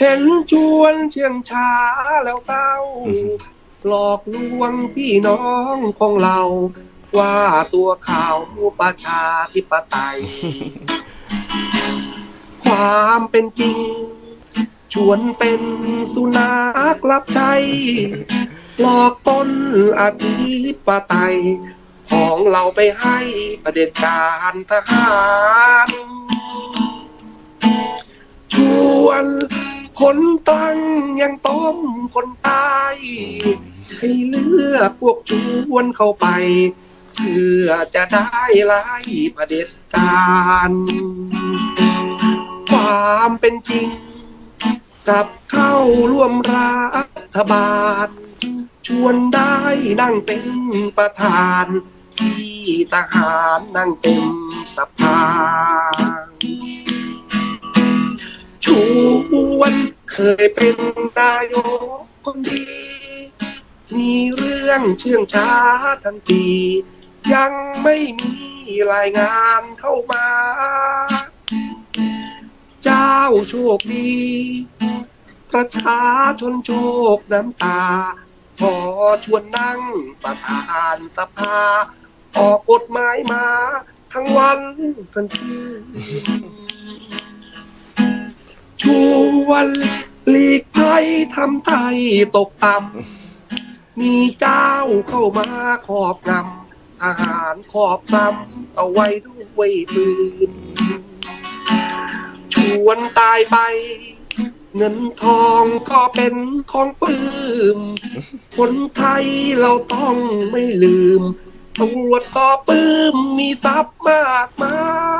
เห็นชวนเชียงช้าแล้วเศร้า หลอกลวงพี่น้องของเรา ว่าตัวข่าวประชาธิปไตย ความเป็นจริง ชวนเป็นสุนัขรับใช้หลอกต้นอธิปไตย ของเราไปให้ประเด็จการทหาร คนตั้งยังต้มคนตายให้เลือกพวกชวนเข้าไป เพื่อจะได้ไล่ประเด็จการ ความเป็นจริงกับเข้าร่วมรัฐบาล ชวนได้นั่งเป็นประธาน ที่ทหารนั่งเต็มสภา เคยเป็นนายกคนดี มีเรื่องเชื่องช้าทั้งปี ยังไม่มีรายงานเข้ามา เจ้าโชคดี ประชาชนโชคน้ำตาพอชวนนั่งประธานสภา ออกกฎหมายมา ทั้งวันทั้งคืนชวน หลีกภัยทำไทยตกต่ำมีเจ้าเข้ามาครอบงำทหารขอบซ้ำเอาไว้ด้วยปืน ชวนตายไป เงินทองก็เป็นของปื้มคนไทยเราต้องไม่ลืมตำรวจก็ปื้มมีทรัพย์มากมาย